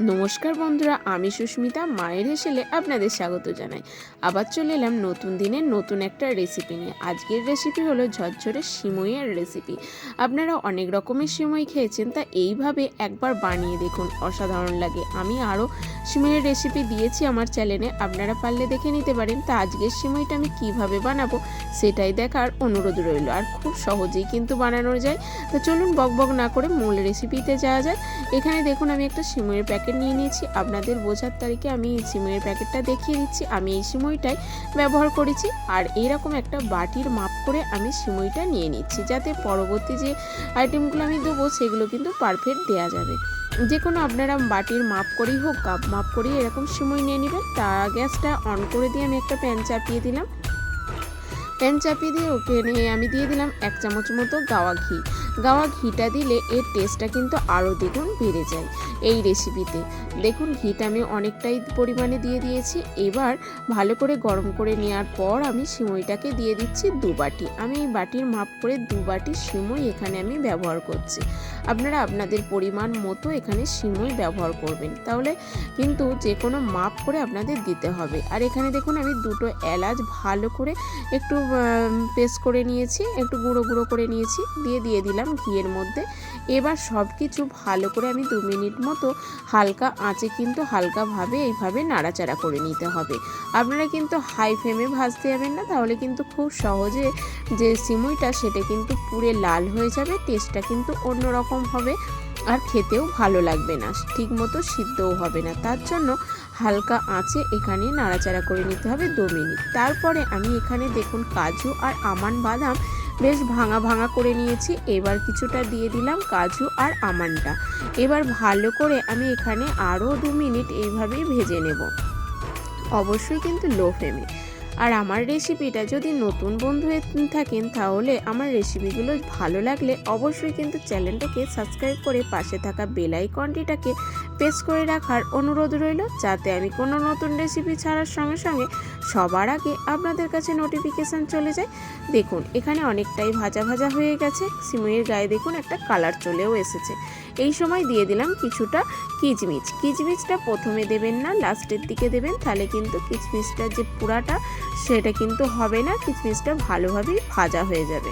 নমস্কার বন্ধুরা, আমি সুস্মিতা, মায়ের হেসেলে আপনাদের স্বাগত জানাই। আবার চলে এলাম নতুন দিনের নতুন একটা রেসিপি নিয়ে। আজকের রেসিপি হলো ঝরঝরে সিমইয়ের রেসিপি আপনারা অনেক রকমের সিমই খেয়েছেন, তা এইভাবে একবার বানিয়ে দেখুন, অসাধারণ লাগে। আমি আরও সিমইয়ের রেসিপি দিয়েছি আমার চ্যানেলে আপনারা পারলে দেখে নিতে পারেন। তা আজকের সিমইটা আমি কীভাবে বানাবো সেটাই দেখার অনুরোধ রইল। আর খুব সহজেই কিন্তু বানানো যায়। তো চলুন বক বক না করে মূল রেসিপিতে যাওয়া যায় এখানে দেখুন, আমি একটা সিমইয়ের প্যাকেট নিয়ে নিয়েছি। আপনাদের বোঝার তারিখে আমি এই সিমইয়ের প্যাকেটটা দেখিয়ে দিচ্ছি। আমি এই সিমইটাই ব্যবহার করেছি আর এইরকম একটা বাটির মাপ করে আমি সিমইটা নিয়ে নিচ্ছি। যাতে পরবর্তী যে আইটেমগুলো আমি দেবো, সেগুলো কিন্তু পারফেক্ট দেওয়া যাবে। যে কোনো আপনারা বাটির মাপ করেই হোক, কাপ মাপ করেই এরকম সিমই নিয়ে নেবেন। তা গ্যাসটা অন করে দিয়ে আমি একটা প্যান চাপিয়ে দিলাম। প্যান চাপিয়ে দিয়ে ওকে নিয়ে আমি দিয়ে দিলাম এক চামচ মতো গাওয়া ঘি। গাওয়া ঘিটা দিলে এর টেস্টটা কিন্তু আরও দ্বিগুণ বেড়ে যায় এই রেসিপিতে দেখুন, ঘিটা আমি অনেকটাই পরিমাণে দিয়ে দিয়েছি। এবার ভালো করে গরম করে নেওয়ার পর আমি সিমইটাকে দিয়ে দিচ্ছি দু বাটি। আমি এই বাটির মাপ করে দু বাটি সিমই এখানে আমি ব্যবহার করছি। আপনারা আপনাদের পরিমাণ মতো এখানে সিমই ব্যবহার করবেন। তাহলে কিন্তু যে কোনো মাপ করে আপনাদের দিতে হবে। আর এখানে দেখুন, আমি দুটো এলাচ ভালো করে একটু পেস্ট করে নিয়েছি, একটু গুঁড়ো গুঁড়ো করে নিয়েছি। দিয়ে দিয়ে দিলাম ঘিয়ের মধ্যে। এবার সব কিছু ভালো করে আমি দু মিনিট মতো হালকা আঁচে কিন্তু হালকাভাবে এইভাবে নাড়াচাড়া করে নিতে হবে। আপনারা কিন্তু হাই ফ্লেমে ভাজতে যাবেন না, তাহলে কিন্তু খুব সহজে যে সিমুইটা সেটা কিন্তু পুরে লাল হয়ে যাবে টেস্টটা কিন্তু অন্যরকম হবে আর খেতেও ভালো লাগবে না ঠিক মতো সিদ্ধও হবে না। তার জন্য হালকা আঁচে এখানে নাড়াচাড়া করে নিতে হবে দু মিনিট। তারপরে আমি এখানে দেখুন কাজু আর আমান বাদাম বেশ ভাঙা ভাঙা করে নিয়েছি। এবার কিছুটা দিয়ে দিলাম কাজু আর আমানটা এবার ভালো করে আমি এখানে আরও দু মিনিট এইভাবেই ভেজে নেব। অবশ্যই কিন্তু লো ফ্লেমে। আর আমার রেসিপিটা যদি নতুন বন্ধু হয়ে থাকেন, তাহলে আমার রেসিপিগুলো ভালো লাগলে অবশ্যই কিন্তু চ্যানেলটাকে সাবস্ক্রাইব করে পাশে থাকা বেল আইকনটিটাকে প্রেস করে রাখার অনুরোধ রইল, যাতে আমি কোনো নতুন রেসিপি ছাড়ার সঙ্গে সঙ্গে সবার আগে আপনাদের কাছে নোটিফিকেশান চলে যায়। দেখুন, এখানে অনেকটাই ভাজা ভাজা হয়ে গেছে। সিমইয়ের গায়ে দেখুন একটা কালার চলেও এসেছে। এই সময় দিয়ে দিলাম কিছুটা কিচমিচ। কিচমিচটা প্রথমে দেবেন না, লাস্টের দিকে দেবেন, তাহলে কিন্তু কিচমিচটা যে পুরাটা, সেটা কিন্তু হবে না, কিচমিচটা ভালোভাবেই ভাজা হয়ে যাবে।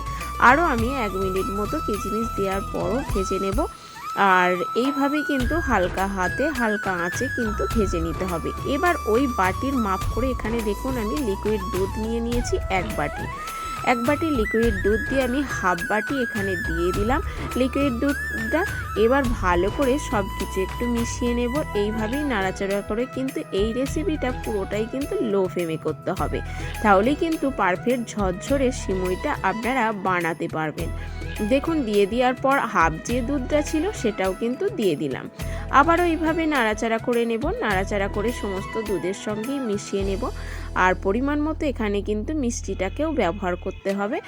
আরও আমি এক মিনিট মতো কিচমিচ দেওয়ার পরও ভেজে নেব। আর এইভাবেই কিন্তু হালকা হাতে হালকা আঁচে কিন্তু ভেজে নিতে হবে। এবার ওই বাটির মাপ করে এখানে দেখুন, আমি লিকুইড দুধ নিয়ে নিয়েছি এক বাটি। এক বাটি লিকুইড দুধ দিয়ে আমি হাফ বাটি এখানে দিয়ে দিলাম। লিকুইড দুধটা এবার ভালো করে সব কিছু একটু মিশিয়ে নেব। এইভাবেই নাড়াচাড়া করে কিন্তু এই রেসিপিটা পুরোটাই কিন্তু লো ফ্লেমে করতে হবে। তাহলেই কিন্তু পারফেক্ট ঝরঝরে সিমইটা আপনারা বানাতে পারবেন। দেখুন, দিয়ে দেওয়ার পর হাফ যে দুধটা ছিল সেটাও কিন্তু দিয়ে দিলাম। আবারও এইভাবে নাড়াচাড়া করে নেব, নাড়াচাড়া করে সমস্ত দুধের সঙ্গেই মিশিয়ে নেব। আর পরিমাণ মতো এখানে কিন্তু মিষ্টিটাকেও ব্যবহার করতে হবে।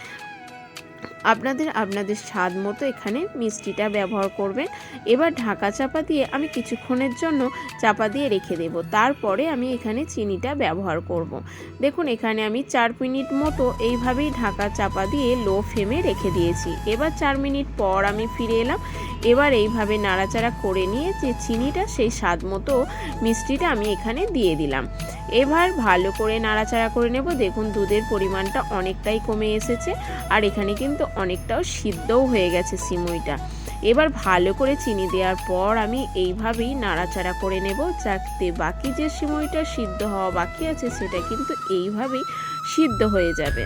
আপনাদের আপনাদের স্বাদ মতো এখানে মিষ্টিটা ব্যবহার করবেন। এবার ঢাকা চাপা দিয়ে আমি কিছুক্ষণের জন্য চাপা দিয়ে রেখে দেব। তারপরে আমি এখানে চিনিটা ব্যবহার করব। দেখুন, এখানে আমি চার মিনিট মতো এইভাবেই ঢাকা চাপা দিয়ে লো ফ্লেমে রেখে দিয়েছি। এবার চার মিনিট পর আমি ফিরে এলাম। এবার এইভাবে নাড়াচাড়া করে নিয়ে যে চিনিটা, সেই স্বাদ মতো মিষ্টিটা আমি এখানে দিয়ে দিলাম। এবার ভালো করে নাড়াচাড়া করে নেব। দেখুন, দুধের পরিমাণটা অনেকটাই কমে এসেছে। আর এখানে কিন্তু অনেকটাও সিদ্ধও হয়ে গেছে সিমুইটা। এবার ভালো করে চিনি দেওয়ার পর আমি এইভাবেই নাড়াচাড়া করে নেব, যাতে বাকি যে সিমইটা সিদ্ধ হওয়া বাকি আছে সেটা কিন্তু এইভাবেই সিদ্ধ হয়ে যাবে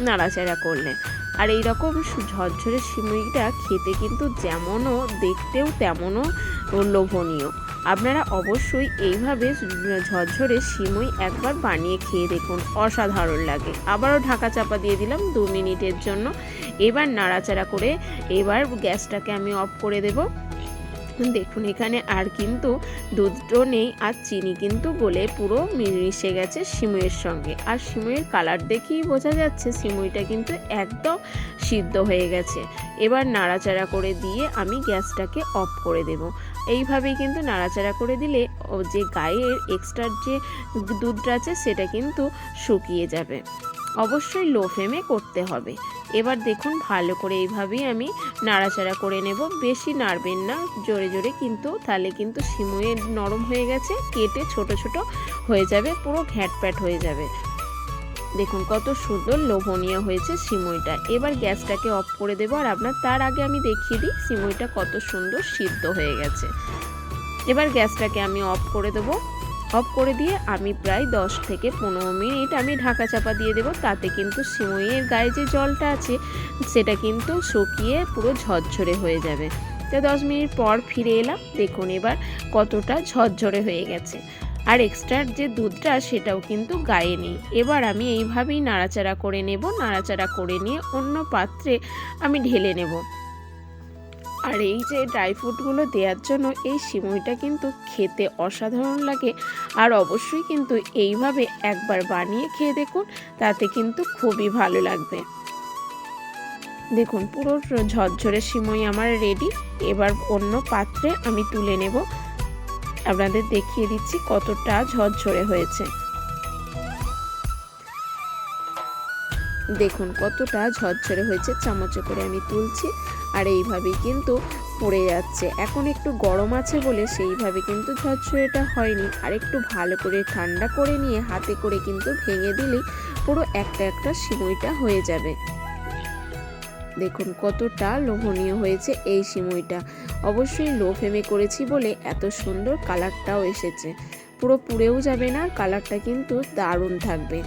নাড়াচাড়া করলে। আর এই রকম ঝরঝরে সিমইটা খেতে কিন্তু যেমনও, দেখতেও তেমনও লোভনীয়। আপনারা অবশ্যই এইভাবে ঝরঝরে সিমই একবার বানিয়ে খেয়ে দেখুন। অসাধারণ লাগে। আবারও ঢাকা চাপা দিয়ে দিলাম দু মিনিটের জন্য। এবার নাড়াচাড়া করে এবার গ্যাসটাকে আমি অফ করে দেব। দেখুন, এখানে আর কিন্তু দুধও নেই আর চিনি কিন্তু গলে পুরো মিশে গেছে সিমইয়ের সঙ্গে। আর সিমইয়ের কালার দেখেই বোঝা যাচ্ছে সিমুইটা কিন্তু একদম সিদ্ধ হয়ে গেছে। এবার নাড়াচাড়া করে দিয়ে আমি গ্যাসটাকে অফ করে দেব। এইভাবেই কিন্তু নাড়াচাড়া করে দিলে ও যে গায়ের এক্সট্রা যে দুধটা আছে সেটা কিন্তু শুকিয়ে যাবে। অবশ্যই লো ফ্লেমে করতে হবে। এবার দেখুন ভালো করে এইভাবেই আমি নাড়াচাড়া করে নেব। বেশি নাড়বেন না, জোরে জোরে কিন্তু, তাহলে কিন্তু সিমুয়ে নরম হয়ে গেছে, কেটে ছোট ছোট হয়ে যাবে, পুরো ঘ্যাটপ্যাট হয়ে যাবে। দেখুন কত সুন্দর লোভনীয় হয়েছে সিমইটা। এবার গ্যাসটাকে অফ করে দেবো, আর আপনার তার আগে আমি দেখিয়ে দিই সিমইটা কত সুন্দর সিদ্ধ হয়ে গেছে। এবার গ্যাসটাকে আমি অফ করে দেবো। অফ করে দিয়ে আমি প্রায় দশ থেকে পনেরো মিনিট আমি ঢাকা চাপা দিয়ে দেবো। তাতে কিন্তু সিমইয়ের গায়ে যে জলটা আছে, সেটা কিন্তু শুকিয়ে পুরো ঝরঝরে হয়ে যাবে। তো দশ মিনিট পর ফিরে এলাম। দেখুন এবার কতটা ঝরঝরে হয়ে গেছে। আর এক্সট্রার যে দুধটা, সেটাও কিন্তু গায়ে নেই। এবার আমি এইভাবেই নাড়াচাড়া করে নেব। নাড়াচাড়া করে নিয়ে অন্য পাত্রে আমি ঢেলে নেব। আর এই যে ড্রাই ফ্রুটগুলো দেওয়ার জন্য এই সিমুইটা কিন্তু খেতে অসাধারণ লাগে। আর অবশ্যই কিন্তু এইভাবে একবার বানিয়ে খেয়ে দেখুন, তাতে কিন্তু খুবই ভালো লাগবে। দেখুন, পুরো ঝরঝরে সিমই আমার রেডি এবার অন্য পাত্রে আমি তুলে নেব। আপনাদের দেখিয়ে দিচ্ছি কতটা ঝরঝরে হয়েছে। দেখুন, কতটা ঝরঝরে হয়েছে, চামচে করে আমি তুলছি, আর এইভাবেই কিন্তু পড়ে যাচ্ছে। এখন একটু গরম আছে বলে সেইভাবে কিন্তু ঝরঝরেটা হয়নি। আর একটু ভালো করে ঠান্ডা করে নিয়ে হাতে করে কিন্তু ভেঙে দিলেই পুরো একটা একটা সিমইটা হয়ে যাবে। দেখুন, কতটা লোভনীয় হয়েছে এই সিমইটা। অবশ্যই লো ফ্লেমে করেছি বলে এত সুন্দর কালারটাও এসেছে। পুরো পুড়েও যাবে না, কালারটা কিন্তু দারুণ থাকবে।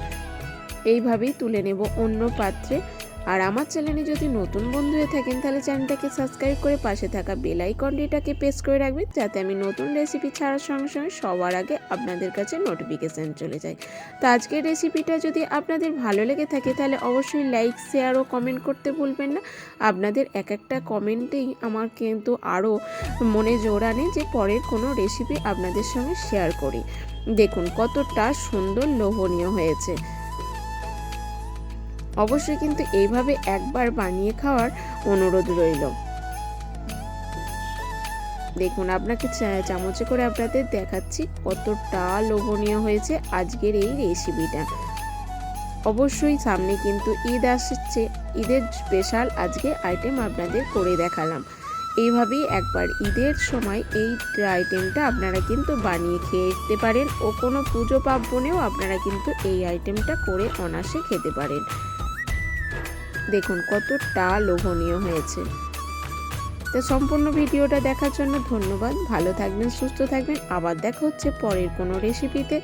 এইভাবেই তুলে নেব অন্য পাত্রে। আর আমার চ্যানেলে যদি নতুন বন্ধু হয়ে থাকেন, তাহলে চ্যানেলটাকে সাবস্ক্রাইব করে পাশে থাকা বেল আইকনটিটাকে প্রেস করে রাখবেন, যাতে আমি নতুন রেসিপি ছাড়ার সঙ্গে সঙ্গে সবার আগে আপনাদের কাছে নোটিফিকেশান চলে যায়। তো আজকের রেসিপিটা যদি আপনাদের ভালো লেগে থাকে, তাহলে অবশ্যই লাইক শেয়ার ও কমেন্ট করতে ভুলবেন না। আপনাদের এক একটা কমেন্টেই আমার কিন্তু আরও মনে জোর আনে যে পরের কোনো রেসিপি আপনাদের সঙ্গে শেয়ার করি। দেখুন কতটা সুন্দর লোভনীয় হয়েছে। অবশ্যই কিন্তু এইভাবে একবার বানিয়ে খাওয়ার অনুরোধ রইল। দেখুন, আপনাকে চামচে করে আপনাদের দেখাচ্ছি কতটা লোভনীয় হয়েছে আজকের এই রেসিপিটা অবশ্যই সামনে কিন্তু ঈদ আসছে, ঈদের স্পেশাল আজকে আইটেম আপনাদের করে দেখালাম। এইভাবেই একবার ঈদের সময় এই আইটেমটা আপনারা কিন্তু বানিয়ে খেতে পারেন ও কোনো পুজো পার্বণেও আপনারা কিন্তু এই আইটেমটা করে অনাসে খেতে পারেন। দেখুন, কতটা লোভনীয় হয়েছে। তো সম্পূর্ণ ভিডিওটা দেখার জন্য ধন্যবাদ। ভালো থাকবেন, সুস্থ থাকবেন। আবার দেখা হচ্ছে পরের কোনো রেসিপিতে